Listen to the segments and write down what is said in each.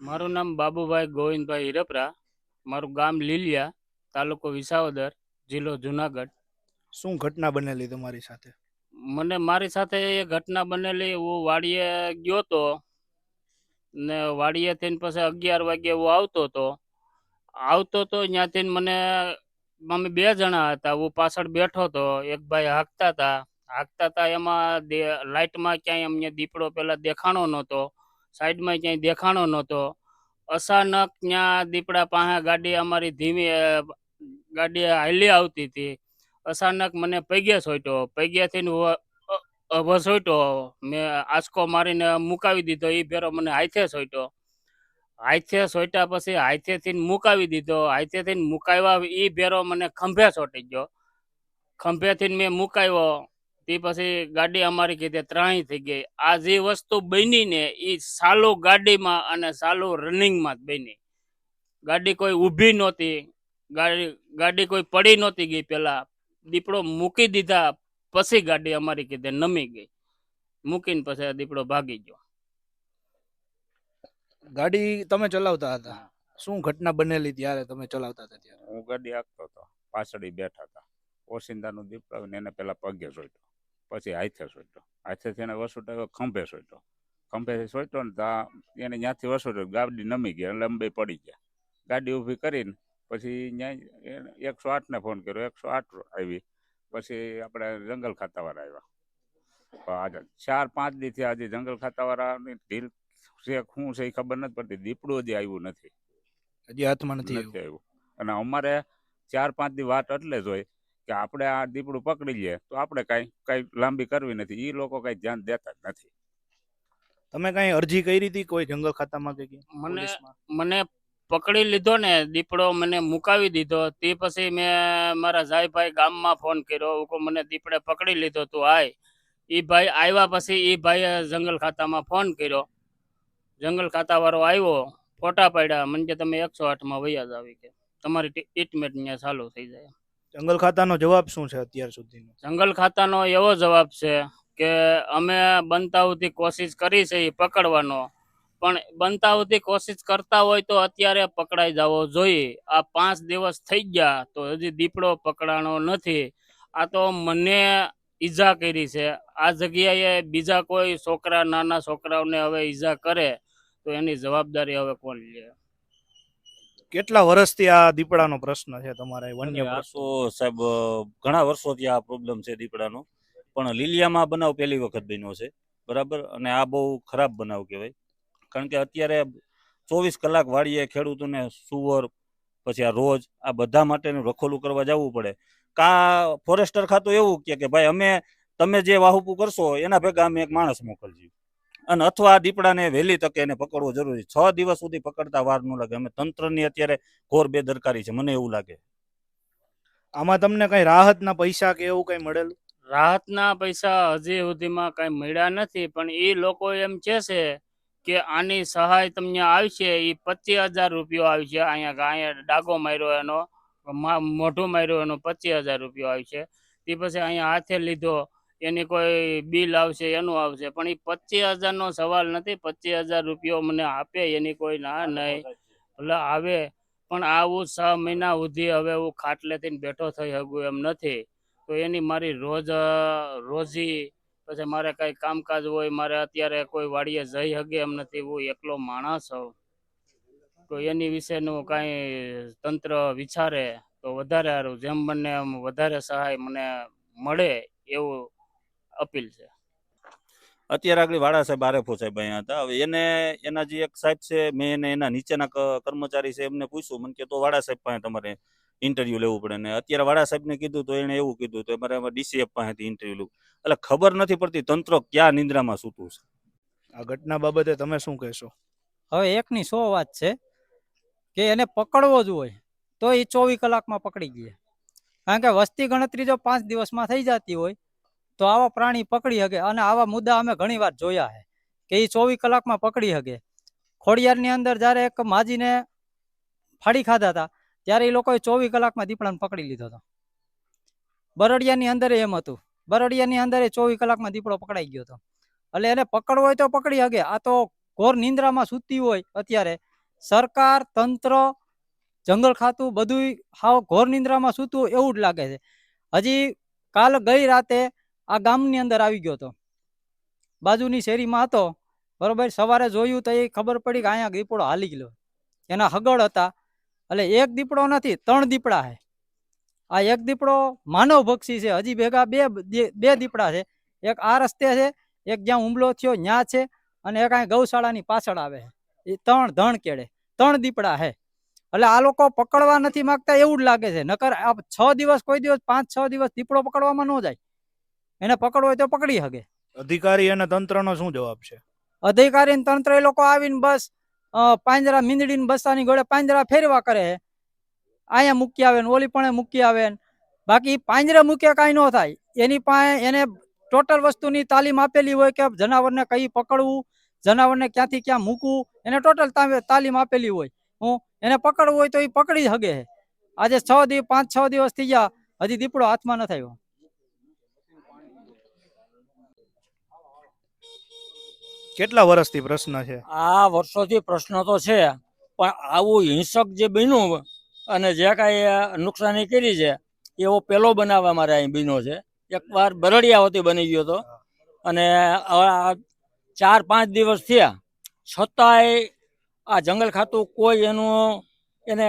મારું નામ બાબુભાઈ ગોવિંદભાઈ હિરપરા મારું ગામ લીલિયા તાલુકો વિસાવદર જિલ્લો જુનાગઢ. શું ઘટના બનેલી તમારી સાથે? મને મારી સાથે એ ઘટના બનેલી હું વાડીએ ગયો તો ને વાડીએ થઈને પછી અગિયાર વાગે હું આવતો તો આવતો તો ત્યાંથી મને અમે બે જણા હતા હું પાછળ બેઠો તો એક ભાઈ હાંકતા હતા હાંકતા હતા એમાં લાઇટમાં ક્યાંય અમને દીપડો પેલા દેખાણો નહોતો સાઈડમાં ક્યાંય દેખાણો નહોતો. અચાનક ત્યાં દીપડા પાસે ગાડી અમારી ધીમી ગાડી હાલી આવતી હતી. અચાનક મને પૈગે સોટ્યો. પૈગ્યાથી વસોટ્યો મેં આંચકો મારીને મુકાવી દીધો. એ ફેરો મને હાથે સોટ્યો. હાથે સોટ્યા પછી હાથેથી મુકાવી દીધો. હાથેથી મુકાવ્યા એ ફેરો મને ખંભે સોટી ગયો. ખંભેથી મેં મુકાવ્યો. તે પછી ગાડી અમારી કીધે ત્રાણી થઈ ગઈ. આ જે વસ્તુ બની ને એ સાલો ગાડીમાં અને સાલો રનિંગમાં જ બની. ગાડી કોઈ ઊભી નહોતી ગાડી ગાડી કોઈ પડી નહોતી ગઈ પેલા દીપડો મૂકી દીધા પછી ગાડી અમારી કીધે નમી ગઈ. મૂકીને પછી આ દીપડો ભાગી ગયો. ગાડી તમે ચલાવતા હતા? શું ઘટના બનેલી ત્યારે તમે ચલાવતા હતા ત્યારે? હું ગાડી આખતો હતો. પાછળ બેઠા હતા. ઓસિંદાનું દીપ આવીને એને પેલા પગે સોટ્યો પછી હાથે સોટ્યો. હાથેથી એને વસોટો ખંભે સોટ્યો. ખંભેથી સોટ્યો ને તા એને ત્યાંથી વસોટ્યો. ગાડી નમી ગઈ એટલે અંબે પડી ગયા. ગાડી ઊભી કરીને પછી ત્યાં એકસો આઠને ફોન કર્યો. એકસો આઠ આવી. પછી આપણે જંગલ ખાતાવાળા આવ્યા. આજે ચાર પાંચ દીથી આજે જંગલ ખાતાવાળાની ઢીલ છે શું છે એ ખબર નથી પડતી. દીપડું હજી આવ્યું નથી. હજી હાથમાં નથી આવ્યું. અને અમારે ચાર પાંચ દી વાત એટલે જ હોય કે આપણે આ દીપડું પકડી લઈએ તો આપણે કાંઈ કાંઈ લાંબી કરવી નથી. એ લોકો કાંઈ ધ્યાન દેતા જ નથી. તમે કઈ અરજી કરી હતી કોઈ જંગલ ખાતામાં કે મને મને પકડી લીધો ને દીપડો મને મુકાવી દીધો. તે પછી મેં મારા જાયભાઈ ગામમાં ફોન કર્યો. હું મને દીપડે પકડી લીધો તું આય. એ ભાઈ આવ્યા પછી એ ભાઈએ જંગલ ખાતામાં ફોન કર્યો. જંગલ ખાતાવાળો આવ્યો ફોટા પાડ્યા. મને કે તમે એકસો આઠમાં વૈયા જ આવી કે તમારી ટ્રીટમેન્ટ ત્યાં ચાલુ થઈ જાય. જંગલ ખાતાનો જવાબ શું છે અત્યાર સુધીનો? જંગલ ખાતાનો એવો જવાબ છે કે અમે બનતા સુધી કોશિશ કરી છે એ પકડવાનો. પણ બનતા કોશિશ કરતા હોય તો અત્યારે પકડાઈ જવો જોઈએ આ પાંચ દિવસ થઈ ગયા તો હજી દીપડો પકડાણો નથી. આ તો મને ઈજા કરી છે. આ જગ્યાએ બીજા કોઈ છોકરા, નાના છોકરાઓને હવે ઈજા કરે તો એની જવાબદારી હવે કોણ લે? કેટલા વર્ષથી આ દીપડાનો પ્રશ્ન છે તમારે? વન્ય તો સાહેબ ઘણા વર્ષોથી આ પ્રોબ્લેમ છે દીપડાનો. પણ લીલિયામાં બનાવ પહેલી વખત બન્યો છે બરાબર? અને આ બહુ ખરાબ બનાવ કહેવાય. કારણ કે અત્યારે ચોવીસ કલાક વાળીએ ખેડૂતોને સુવર પછી આ રોજ આ બધા માટેનું રખોલું કરવા જવું પડે. કા ફોરેસ્ટર ખાતું એવું કે ભાઈ અમે તમે જે વાહુપુ કરશો એના ભેગા અમે એક માણસ મોકલજી અને અથવા આ દીપડાને વહેલી તકે એને પકડવો જરૂરી. છ દિવસ સુધી પકડતા વાર ન લાગે. અમે તંત્રની અત્યારે ઘોર બેદરકારી છે. મને એવું લાગે. આમાં તમને કઈ રાહતના પૈસા કે એવું કઈ મળેલું? રાહતના પૈસા હજી સુધીમાં કઈ મળ્યા નથી પણ એ લોકો એમ કે છે કે આની સહાય તમને આવશે. એ પચીસ હજાર રૂપિયો આવશે. અહીંયા અહીંયા ડાગો માર્યો એનો મોઢું માર્યો એનો પચીસ હજાર રૂપિયો આવશે. તે પછી અહીંયા હાથે લીધો. એની કોઈ બિલ આવશે એનું આવશે. પણ એ પચીસ હજારનો સવાલ નથી પચીસ હજાર રૂપિયો મને આપે એની કોઈ ના નહીં. એટલે આવે પણ આવું છ મહિના સુધી હવે હું ખાટલેથી બેઠો થઈ શકું એમ નથી. તો એની મારી રોજ રોજી પછી મારે કઈ કામકાજ હોય મારે અત્યારે કોઈ વાડીએ જઈ શકે એમ નથી હું એકલો માણસ હોઉં. તો એની વિશેનું કાંઈ તંત્ર વિચારે તો વધારે સારું. જેમ બને એમ વધારે સહાય મને મળે એવું અપીલ છે. અત્યારે આગળ વાડા સાહેબ આરેફો સાહેબ અહીંયા હતા. હવે એને એના જે એક સાહેબ છે મેં એને એના નીચેના કર્મચારી છે એમને પૂછ્યું. મને કે તો વાડા સાહેબ પાસે તમારે ઇન્ટરવ્યુ લેવું પડે ને. અત્યારે વાડા સાહેબને કીધું તો એને એવું કીધું તો અમારે ડીસીએફ પાસેથી ઇન્ટરવ્યુ લેવું. એટલે ખબર નથી પડતી તંત્ર ક્યાં નિંદ્રામાં સૂતું છે. આ ઘટના બાબતે તમે શું કહેશો? હવે એકની સો વાત છે કે એને પકડવો જ હોય તો એ ચોવીસ કલાકમાં પકડી ગયે. કારણ કે વસ્તી ગણતરી જો પાંચ દિવસમાં થઈ જતી હોય તો આવા પ્રાણી પકડી શકે અને આવા મુદ્દા અમે ઘણી વાર જોયા છે કે એ ચોવીસ કલાકમાં પકડી શકે ખોડિયારની અંદર જ્યારે એક માજીને ફાડી ખાધા હતા, ત્યારે એ લોકોએ ચોવીસ કલાકમાં દીપડાને પકડી લીધો હતો. બરડિયાની અંદર એમ હતું. બરડિયાની અંદર એ ચોવીસ કલાકમાં દીપડો પકડાઈ ગયો હતો. એટલે એને પકડવો હોય તો પકડી શકે આ તો ઘોર નિંદ્રામાં સૂતી હોય અત્યારે. સરકાર, તંત્ર, જંગલ ખાતું બધું હાવ ઘોર નિંદ્રામાં સૂતું એવું જ લાગે છે. હજી કાલ ગઈ રાતે આ ગામની અંદર આવી ગયો હતો. બાજુની શેરીમાં હતો. બરોબર, સવારે જોયું તો એ ખબર પડી કે અહીંયા દીપડો હાલી ગયો. એના હગડ હતા. એટલે એક દીપડો નથી, ત્રણ દીપડા છે. આ એક દીપડો માનવ ભક્ષી છે. હજી ભેગા બે બે- બે દીપડા છે. એક આ રસ્તે છે, એક જ્યાં હુમલો થયો, ન્યા છે અને એક અહીં ગૌશાળાની પાછળ આવે છે. એ ત્રણ ધણ કેળે. ત્રણ દીપડા છે. એટલે આ લોકો પકડવા નથી માંગતા એવું જ લાગે છે. નકર આ છ દિવસ, કોઈ દિવસ પાંચ, છ દિવસ દીપડો પકડવામાં ન જાય. એને પકડવો હોય તો પકડી શકે. અધિકારી અને તંત્રનો શું જવાબ છે? અધિકારી ને તંત્ર એ લોકો આવીને બસ પાંજરા મીંદડીને બસાની ગોળે પાંજરા ફેરવા કરે. અહીંયા મૂકી આવે ને ઓલી પણ મૂકી આવે ને. બાકી પાંજરે મૂકે કાંઈ ન થાય. એની પાસે એને ટોટલ વસ્તુની તાલીમ આપેલી હોય કે જનાવરને કઈ પકડવું જનાવરને ક્યાંથી ક્યાં મૂકવું એને ટોટલ તાલીમ આપેલી હોય. હું એને પકડવું હોય તો એ પકડી શકે. આજે છ દિવસ પાંચ છ દિવસ થઈ ગયા. હજી દીપડો હાથમાં ન થયો કેટલા વર્ષથી પ્રશ્ન છે? આ વર્ષોથી પ્રશ્ન તો છે, પણ આવું હિંસક જે બન્યું અને જે કાંઈ નુકસાની કરી છે, એવો પેલો બનાવ અમારે અહીં બન્યો છે. એકવાર બરડિયાવતી બની ગયો હતો. અને ચાર પાંચ દિવસ થયા, છતાંય આ જંગલ ખાતું કોઈ એનું એને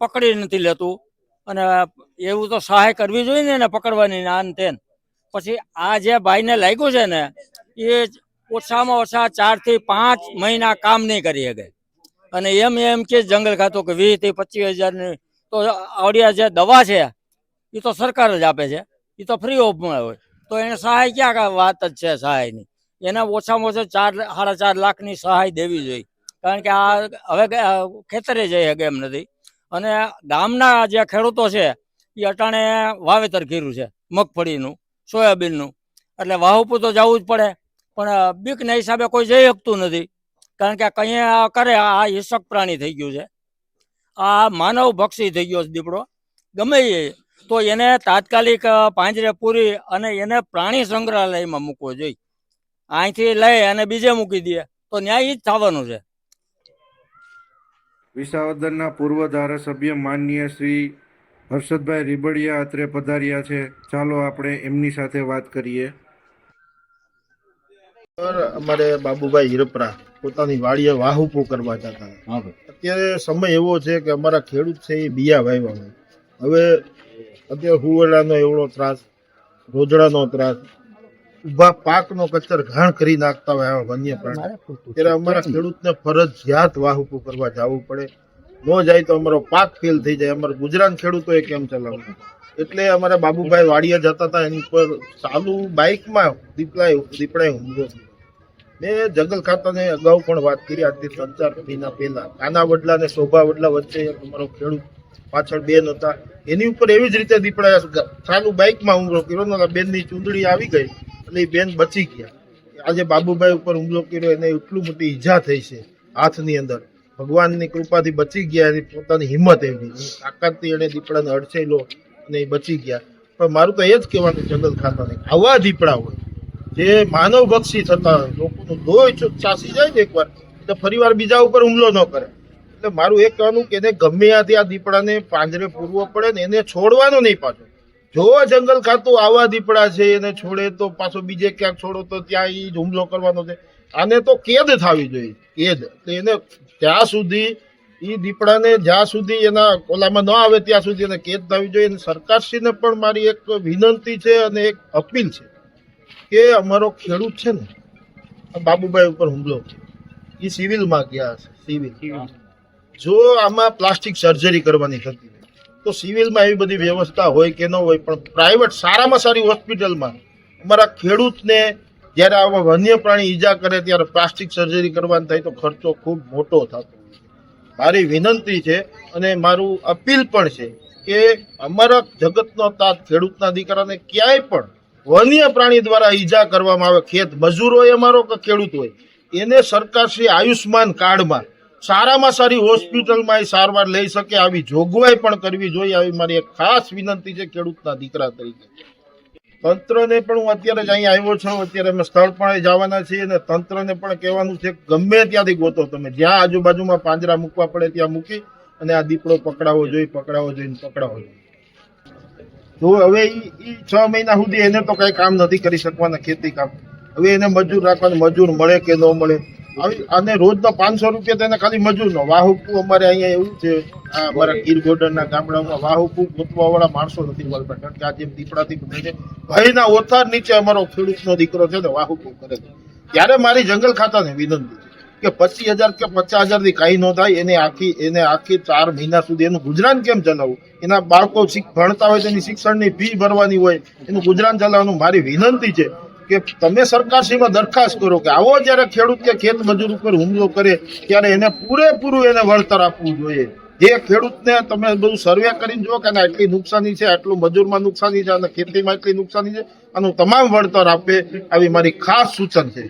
પકડી નથી લેતું. અને એવું તો સહાય કરવી જોઈએ ને એને પકડવાની ને આન તેન. પછી આ જે ભાઈને લાગ્યું છે ને, એ ઓછામાં ઓછા ચારથી પાંચ મહિના કામ નહીં કરી શકે. અને એમ એમ કે જંગલ ખાતું કે વીસથી પચીસ હજારની તો આવડિયા જે દવા છે એ તો સરકાર જ આપે છે. એ તો ફ્રી ઓફમાં હોય. તો એને સહાય ક્યાં વાત જ છે સહાયની? એને ઓછામાં ઓછા ચાર, સાડા ચાર લાખની સહાય દેવી જોઈએ. કારણ કે આ હવે ખેતરે જઈ શકે એમ નથી. અને ગામના જે ખેડૂતો છે એ અટાણે વાવેતર કર્યું છે, મગફળીનું, સોયાબીનનું. એટલે વાહુપુર તો જવું જ પડે. પણ બીકના હિસાબે કોઈ જઈ શકતું નથી. કારણ કે કંઈ કરે, આ હિંસક પ્રાણી થઈ ગયું છે. આ માનવ ભક્ષી થઈ ગયો છે દીપડો. ગમે તો એને તાત્કાલિક પાંજરે પૂરી અને એને પ્રાણી સંગ્રહાલયમાં મૂકવો જોઈએ અહીંથી લઈ અને બીજે મૂકી દે. તો ન્યાય જ થવાનું છે. વિસાવદરના પૂર્વ ધારાસભ્ય માનનીય શ્રી હર્ષદભાઈ રીબડિયા અત્રે પધાર્યા છે. ચાલો આપણે એમની સાથે વાત કરીએ. અમારે બાબુભાઈ હિરપરા પોતાની વાડીએ વાહુપો કરવા જતા અત્યારે સમય એવો છે કે અમારા ખેડૂત છે એ બિયા વાવ્યા હવે અત્યારે હુવડાનો એવડો ત્રાસ રોજડાનો ત્રાસ ઊભા પાકનો કચર ઘાણ કરી નાખતા હોય એવા વન્ય પ્રાણી. ત્યારે અમારા ખેડૂતને ફરજિયાત વાહુપો કરવા જવું પડે. ન જાય તો અમારો પાક ફેલ થઈ જાય. અમારા ગુજરાત ખેડૂતોએ કેમ ચલાવવું? એટલે અમારા બાબુભાઈ વાડિયા જતા હતા, એની ઉપર ચાલુ બાઇકમાં દીપડાએ દીપડાએ હુમલો. મેં જંગલ ખાતાને અગાઉ પણ વાત કરી, આજથી ત્રણ ચાર મહિના પહેલા. કાના વડલા અને શોભા વડલા વચ્ચે અમારો ખેડૂત પાછળ બેન હતા. એની ઉપર એવી જ રીતે દીપડાએ ચાલુ બાઇકમાં હુમલો કર્યો, ને બેનની ચૂંદડી આવી ગઈ, એટલે એ બેન બચી ગયા. આજે બાબુભાઈ ઉપર હુમલો કર્યો, એને એટલું મોટી ઈજા થઈ છે હાથની અંદર. ભગવાનની કૃપાથી બચી ગયા, એની પોતાની હિંમત એવી. તાકાતથી એણે દીપડાને અડસેલો અને બચી ગયા. પણ મારું તો એ જ કહેવાનું જંગલ ખાતાને આવા દીપડા હોય, જે માનવ ભક્ષી થતા હોય, લોકોનું લોહી ચાસી જાય ને એકવાર તો ફરીવાર બીજા ઉપર હુમલો ન કરે. એટલે મારું એ કહેવાનું કે એને ગમે ત્યાંથી આ દીપડાને પાંજરે પૂરવો પડે ને એને છોડવાનો નહીં પાછો. જો જંગલ ખાતું આવા દીપડા છે, એને છોડે તો પાછો બીજે ક્યાંક છોડો તો ત્યાં એ જ હુમલો કરવાનો છે. આને તો કેદ થવી જોઈએ, કેદ. તો એને ત્યાં સુધી એ દીપડાને જ્યાં સુધી એના ઓલામાં ન આવે ત્યાં સુધી એને કેદ થવી જોઈએ. અને સરકારશ્રીને પણ મારી એક વિનંતી છે અને એક અપીલ છે કે અમારો ખેડૂત છે ને બાબુભાઈ ઉપર હુમલો છે એ સિવિલમાં ગયા હશે સિવિલ. જો આમાં પ્લાસ્ટિક સર્જરી કરવાની થતી હોય તો સિવિલમાં એવી બધી વ્યવસ્થા હોય કે ન હોય પણ પ્રાઇવેટ સારામાં સારી હોસ્પિટલમાં અમારા ખેડૂતને જ્યારે આવા વન્ય પ્રાણી ઈજા કરે ત્યારે પ્લાસ્ટિક સર્જરી કરવાની થાય તો ખર્ચો ખૂબ મોટો થતો. છે મારી વિનંતી છે અને મારું અપીલ પણ છે કે અમારા જગતનો તાત ખેડૂતના દીકરાને ક્યાંય પણ વન્ય પ્રાણી દ્વારા ઈજા કરવામાં આવે, ખેત મજૂર હોય, અમારો કે ખેડૂત હોય, એને સરકારશ્રી આયુષ્માન કાર્ડમાં સારામાં સારી હોસ્પિટલમાં એ સારવાર લઈ શકે, આવી જોગવાઈ પણ કરવી જોઈએ, આવી મારી એક ખાસ વિનંતી છે ખેડૂતના દીકરા તરીકે. તંત્રને પણ હું અત્યારે જ અહીંયા આવ્યો છું. અત્યારે અમે સ્થળ પણ જવાના છીએ અને તંત્રને પણ કહેવાનું છે, ગમે ત્યાંથી ગોતો તમે. જ્યાં આજુબાજુમાં પાંજરા મૂકવા પડે ત્યાં મૂકી અને આ દીપડો પકડાવો જોઈએ પકડાવો જોઈએ પકડાવો જોઈએ તો હવે ઈ છ મહિના સુધી એને તો કઈ કામ નથી કરી શકવાના ખેતી કામ. હવે એને મજૂર રાખવાનું મજૂર મળે કે ન મળે? અને રોજનો પાંચસો રૂપિયા તેને ખાલી ખાલી મજૂરનો વાહુકુ અમારે અહીંયા એવું છે આ અમારા ગીર ગોડરના ગામડાઓમાં વાહુકુ ગોતવા વાળા માણસો નથી મળતા. કારણ કે આ જેમ દીપડાથી છે. ભયના ઓથાર નીચે અમારો ખેડૂતનો દીકરો છે ને વાહુકુ કરે છે. ત્યારે મારી જંગલ ખાતાને વિનંતી કે પચીસ હજાર કે પચાસ હજારથી કાંઈ ન થાય એને આખી એને આખી ચાર મહિના સુધી એનું ગુજરાન કેમ ચલાવવું? એના બાળકો ભણતા હોય તેની શિક્ષણની ફી ભરવાની હોય એનું ગુજરાન ચલાવવાનું મારી વિનંતી છે. કે તમે સરકારશ્રીમાં દરખાસ્ત કરો કે આવો જ્યારે ખેડૂત કે ખેત મજૂર ઉપર હુમલો કરે ત્યારે એને પૂરેપૂરું એને વળતર આપવું જોઈએ. જે ખેડૂતને તમે બધું સર્વે કરીને જુઓ કે આટલી નુકસાની છે, આટલું મજૂરમાં નુકસાની છે અને ખેતીમાં એટલી નુકસાની છે, આનું તમામ વળતર આપે આવી મારી ખાસ સૂચન છે.